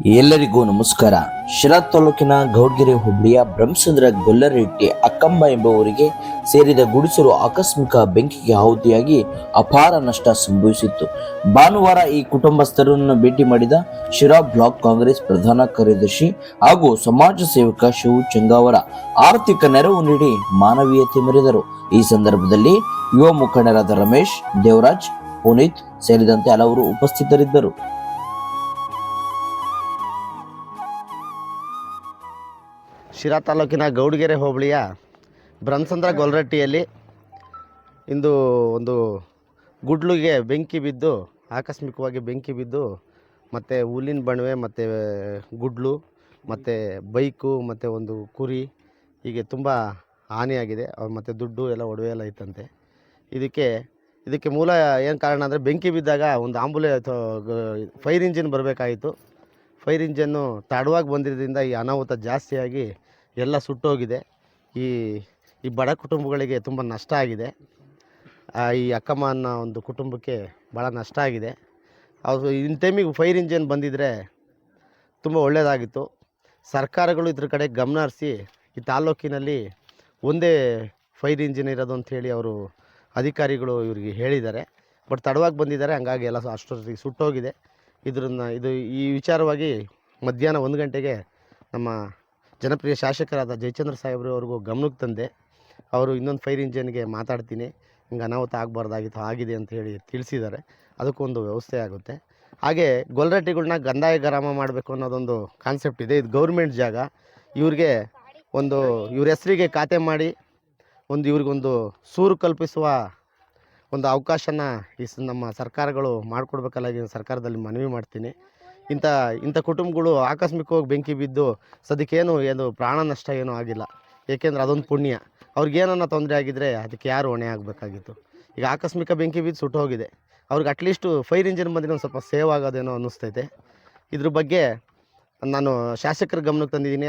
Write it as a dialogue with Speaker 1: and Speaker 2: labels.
Speaker 1: ಎಲ್ಲರಿಗೂ ನಮಸ್ಕಾರ. ಶಿರಾ ತಾಲೂಕಿನ ಗೌಡ್ಗೆರೆ ಹುಬ್ಬಳ್ಳಿಯ ಬ್ರಹ್ಮಚಂದ್ರ ಗೊಲ್ಲರಹಟ್ಟಿ ಅಕ್ಕಂಬ ಎಂಬುವರಿಗೆ ಸೇರಿದ ಗುಡಿಸಲು ಆಕಸ್ಮಿಕ ಬೆಂಕಿಗೆ ಆಹುತಿಯಾಗಿ ಅಪಾರ ನಷ್ಟ ಸಂಭವಿಸಿತ್ತು. ಭಾನುವಾರ ಈ ಕುಟುಂಬಸ್ಥರನ್ನು ಭೇಟಿ ಮಾಡಿದ ಶಿರಾ ಬ್ಲಾಕ್ ಕಾಂಗ್ರೆಸ್ ಪ್ರಧಾನ ಕಾರ್ಯದರ್ಶಿ ಹಾಗೂ ಸಮಾಜ ಸೇವಕ ಶಿವು ಚಂಗಾವರ ಆರ್ಥಿಕ ನೆರವು ನೀಡಿ ಮಾನವೀಯತೆ ಮೆರೆದರು. ಈ ಸಂದರ್ಭದಲ್ಲಿ ಯುವ ಮುಖಂಡರಾದ ರಮೇಶ್, ದೇವರಾಜ್, ಪುನೀತ್ ಸೇರಿದಂತೆ ಹಲವರು ಉಪಸ್ಥಿತರಿದ್ದರು.
Speaker 2: ಶಿರಾ ತಾಲೂಕಿನ ಗೌಡಗೆರೆ ಹೋಬಳಿಯ ಬ್ರಹ್ಮಸಂದ್ರ ಗೊಲ್ರಟ್ಟಿಯಲ್ಲಿ ಇಂದು ಒಂದು ಗುಡ್ಲಿಗೆ ಬೆಂಕಿ ಬಿದ್ದು, ಆಕಸ್ಮಿಕವಾಗಿ ಬೆಂಕಿ ಬಿದ್ದು, ಮತ್ತು ಹುಲ್ಲಿನ ಬಣವೆ, ಮತ್ತು ಗುಡ್ಲು, ಮತ್ತು ಬೈಕು, ಮತ್ತು ಒಂದು ಕುರಿ, ಹೀಗೆ ತುಂಬ ಹಾನಿಯಾಗಿದೆ. ಮತ್ತು ದುಡ್ಡು ಎಲ್ಲ ಒಡವೆ ಎಲ್ಲ ಇತ್ತಂತೆ. ಇದಕ್ಕೆ ಇದಕ್ಕೆ ಮೂಲ ಏನು ಕಾರಣ ಅಂದರೆ ಬೆಂಕಿ ಬಿದ್ದಾಗ ಒಂದು ಆಂಬುಲೆ ಫೈರ್ ಇಂಜಿನ್ ಬರಬೇಕಾಯಿತು. ಫೈರ್ ಇಂಜನ್ನು ತಡವಾಗಿ ಬಂದಿದ್ದರಿಂದ ಈ ಅನಾಹುತ ಜಾಸ್ತಿಯಾಗಿ ಎಲ್ಲ ಸುಟ್ಟೋಗಿದೆ. ಈ ಈ ಬಡ ಕುಟುಂಬಗಳಿಗೆ ತುಂಬ ನಷ್ಟ ಆಗಿದೆ. ಈ ಅಕ್ಕಮ್ಮ ಅನ್ನೋ ಒಂದು ಕುಟುಂಬಕ್ಕೆ ಭಾಳ ನಷ್ಟ ಆಗಿದೆ. ಅವರು ಇನ್ ಟೈಮಿಗೆ ಫೈರ್ ಇಂಜನ್ ಬಂದಿದ್ದರೆ ತುಂಬ ಒಳ್ಳೆಯದಾಗಿತ್ತು. ಸರ್ಕಾರಗಳು ಇದ್ರ ಕಡೆ ಗಮನ ಹರಿಸಿ ಈ ತಾಲ್ಲೂಕಿನಲ್ಲಿ ಒಂದೇ ಫೈರ್ ಇಂಜಿನ್ ಇರೋದು ಅಂಥೇಳಿ ಅವರು ಅಧಿಕಾರಿಗಳು ಇವ್ರಿಗೆ ಹೇಳಿದ್ದಾರೆ. ಬಟ್ ತಡವಾಗಿ ಬಂದಿದ್ದಾರೆ, ಹಂಗಾಗಿ ಎಲ್ಲ ಅಷ್ಟೊತ್ತಿಗೆ ಸುಟ್ಟೋಗಿದೆ. ಇದರನ್ನು ಇದು ಈ ವಿಚಾರವಾಗಿ ಮಧ್ಯಾಹ್ನ ಒಂದು ಗಂಟೆಗೆ ನಮ್ಮ ಜನಪ್ರಿಯ ಶಾಸಕರಾದ ಜಯಚಂದ್ರ ಸಾಹೇಬ್ರು ಅವ್ರಿಗೂ ಗಮನಕ್ಕೆ ತಂದೆ. ಅವರು ಇನ್ನೊಂದು ಫೈರ್ ಇಂಜಿನ್ಗೆ ಮಾತಾಡ್ತೀನಿ. ಹಿಂಗೆ ಅನಾಹುತ ಆಗಬಾರ್ದಾಗಿತ್ತು, ಆಗಿದೆ ಅಂತ ಹೇಳಿ ತಿಳಿಸಿದ್ದಾರೆ. ಅದಕ್ಕೊಂದು ವ್ಯವಸ್ಥೆ ಆಗುತ್ತೆ. ಹಾಗೆ ಗೊಲ್ರಟ್ಟಿಗಳನ್ನ ಗಂದಾಯ ಗ್ರಾಮ ಮಾಡಬೇಕು ಅನ್ನೋದೊಂದು ಕಾನ್ಸೆಪ್ಟ್ ಇದೆ. ಇದು ಗೌರ್ಮೆಂಟ್ ಜಾಗ. ಇವ್ರಿಗೆ ಒಂದು, ಇವ್ರ ಹೆಸರಿಗೆ ಖಾತೆ ಮಾಡಿ, ಒಂದು ಇವ್ರಿಗೊಂದು ಸೂರು ಕಲ್ಪಿಸುವ ಒಂದು ಅವಕಾಶನ ಈ ನಮ್ಮ ಸರ್ಕಾರಗಳು ಮಾಡಿಕೊಡ್ಬೇಕಲ್ಲ ಸರ್ಕಾರದಲ್ಲಿ ಮನವಿ ಮಾಡ್ತೀನಿ. ಇಂಥ ಇಂಥ ಕುಟುಂಬಗಳು ಆಕಸ್ಮಿಕವಾಗಿ ಬೆಂಕಿ ಬಿದ್ದು ಸದಕ್ಕೇನು ಏನು ಪ್ರಾಣ ನಷ್ಟ ಏನೂ ಆಗಿಲ್ಲ. ಏಕೆಂದರೆ ಅದೊಂದು ಪುಣ್ಯ. ಅವ್ರಿಗೇನನ್ನ ತೊಂದರೆ ಆಗಿದ್ದರೆ ಅದಕ್ಕೆ ಯಾರು ಹೊಣೆ ಆಗಬೇಕಾಗಿತ್ತು. ಈಗ ಆಕಸ್ಮಿಕ ಬೆಂಕಿ ಬಿದ್ದು ಸುಟ್ಟು ಹೋಗಿದೆ. ಅವ್ರಿಗೆ ಅಟ್ಲೀಸ್ಟು ಫೈರ್ ಇಂಜಿನ್ ಬಂದಿರೋ ಒಂದು ಸ್ವಲ್ಪ ಸೇವ್ ಆಗೋದೇನೋ ಅನ್ನಿಸ್ತೈತೆ. ಇದ್ರ ಬಗ್ಗೆ ನಾನು ಶಾಸಕರ ಗಮನಕ್ಕೆ ತಂದಿದ್ದೀನಿ.